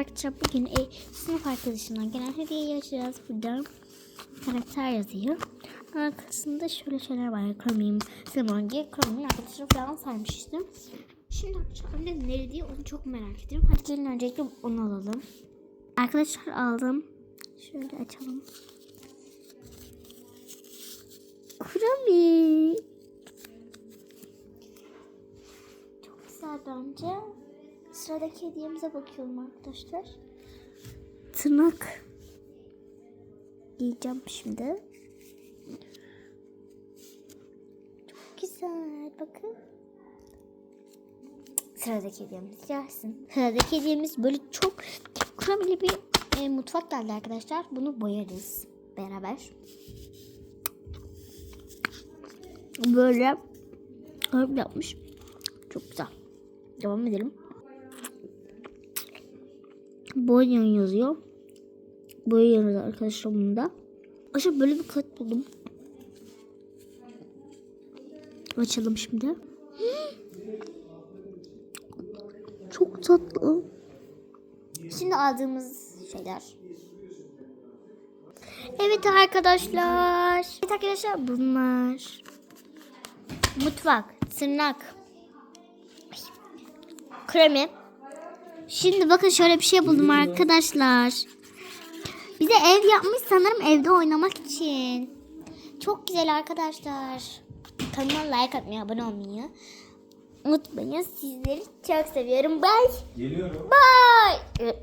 arkadaşlar bugün e, sınıf arkadaşımdan gelen hediyeyi açacağız. Burada karakter yazıyor. Arkasında şöyle şeyler var. Chromium, Simongi, Chromium arkadaşlar falan saymıştım. Şimdi arkadaşlar anne nerede onu çok merak ediyorum. Hadi gelin öncelikle onu alalım. Arkadaşlar aldım. Şöyle açalım. Chromi. Çok güzel bence. Sıradaki hediyemize bakıyorum arkadaşlar. Tırnak giyeceğim şimdi. Çok güzel bakın. Sıradaki hediyemiz gelsin. Sıradaki hediyemiz böyle çok kremli bir e, mutfak geldi arkadaşlar. Bunu boyarız beraber. Böyle yapmış. Çok güzel. Devam edelim. Boyan yazıyor. Boyuyoruz arkadaşlar bunu da. Aşağı böyle bir kart buldum. Açalım şimdi. Çok tatlı. Şimdi aldığımız şeyler. Evet arkadaşlar. Evet arkadaşlar bunlar. Mutfak, tırnak, kremi. Şimdi bakın şöyle bir şey buldum arkadaşlar. Bize ev yapmış sanırım evde oynamak için. Çok güzel arkadaşlar. Kanalıma like atmayı, abone olmayı unutmayın. Sizleri çok seviyorum. Bye. Geliyorum. Bye.